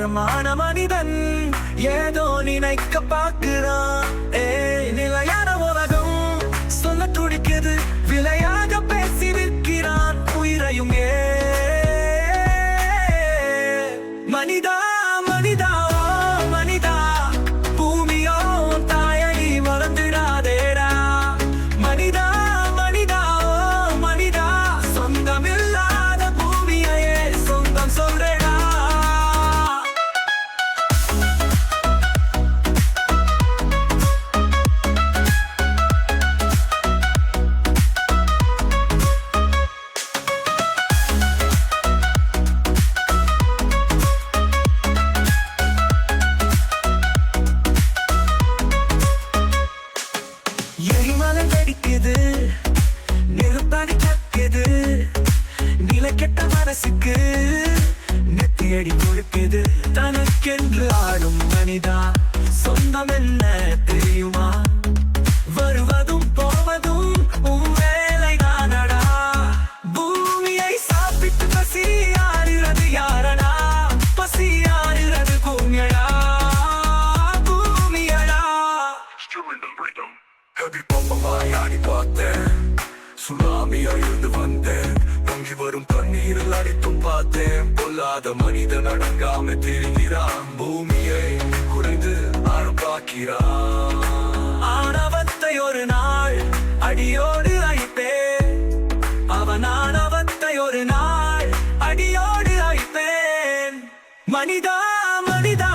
விகாரமான மனிதன் ஏதோ நினைக்க பார்க்கிறான். ஏ நிலையான உலகம் சொல்ல துடிக்குது விலையாக பேசி விற்கிறான் உயிரையும் ஏ மனிதா மனிதா. மனசுக்கு நெத்தியடி கொடுக்குது. தனக்கென்று ஆடும் மனிதா சொந்தம் என்ன தெரியுமா? நடக்காம அடங்காம திரிகிறான் பூமியை குறைந்து அறுப்பாக்கிறான் ஆணவத்தை ஒரு நாள் அடியோடு அழிப்பே அவன் ஆணவத்தை ஒரு நாள் அடியோடு அழிப்பேன். மனிதா மனிதா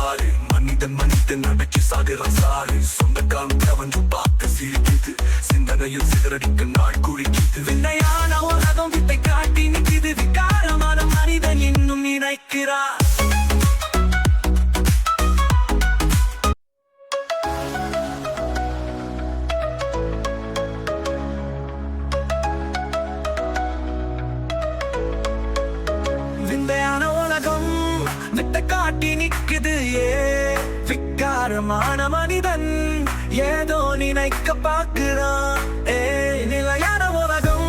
பாரு மனிதன் மனிதன் நடக்கி சாகிறான் சாரு. சொந்த காலம் கவன்று பார்த்து சிரிக்குது சிந்தனையில் சிதறடிக்க நாள் காட்டி நிக்குது ஏ. விக்காரமான மனிதன் ஏதோ நினைக்க பார்க்கிறான் ஏ. நிலையான உலகம்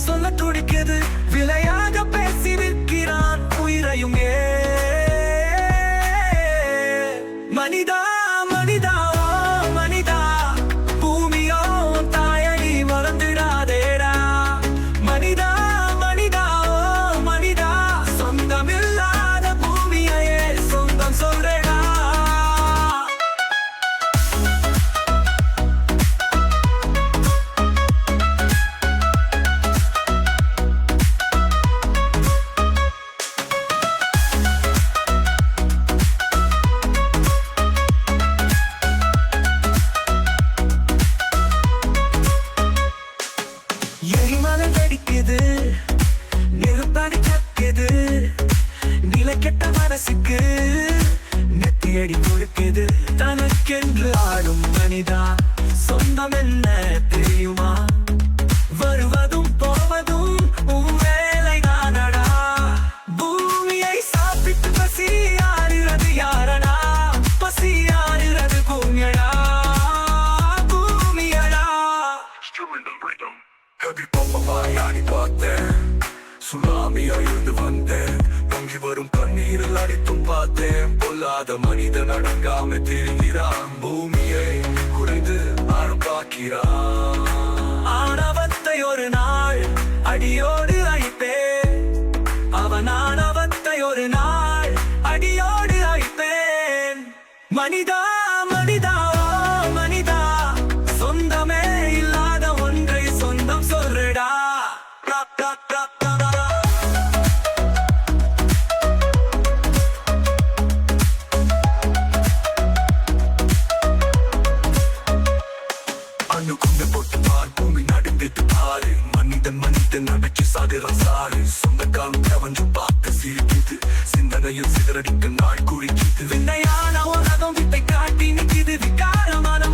சொல்ல துடிக்குது விலையாக பேசி நிற்கிறான் உயிரையும் ஏ. மனிதா மனசுக்கு நெத்தியடி கொடுக்குது. தனக்கென்று ஆடும் மனிதா சொந்தம் என்ன தெரியுமா? வருவதும் போவதும் உன் வேலை தானடா பூமியை சாப்பிட்டு பசி ஆறுறது யாரடா? பசி ஆறுறது பூமியடா. பூமியடா. இன்ஸ்ட்ருமெண்டல் ரிதம் சுனாமியா இருந்து வந்தேன். பொங்கி வரும் கண்ணீரில் அடித்தும் பார்த்தேன். பொல்லாத மனிதன் அடங்காம திரிகிறான் பூமியை குறைந்து ஆரம்பாக்கிறான் ஆணவத்தை ஒரு நாள் அடியோடு அழிப்பே அவன் ஆணவத்தை ஒரு நாள் அடியோடு அழிப்பேன். மனிதா மனிதன் மனிதன் சாகிறான் சாரு. சொந்த காலம் கவஞ்சு பார்த்து சிரிக்குது. சிந்தனையில் சிதறடிக்க நாள் குளிக்குது விந்தையான உலகம் வித்தை காட்டி நிற்கிது. விகாரமான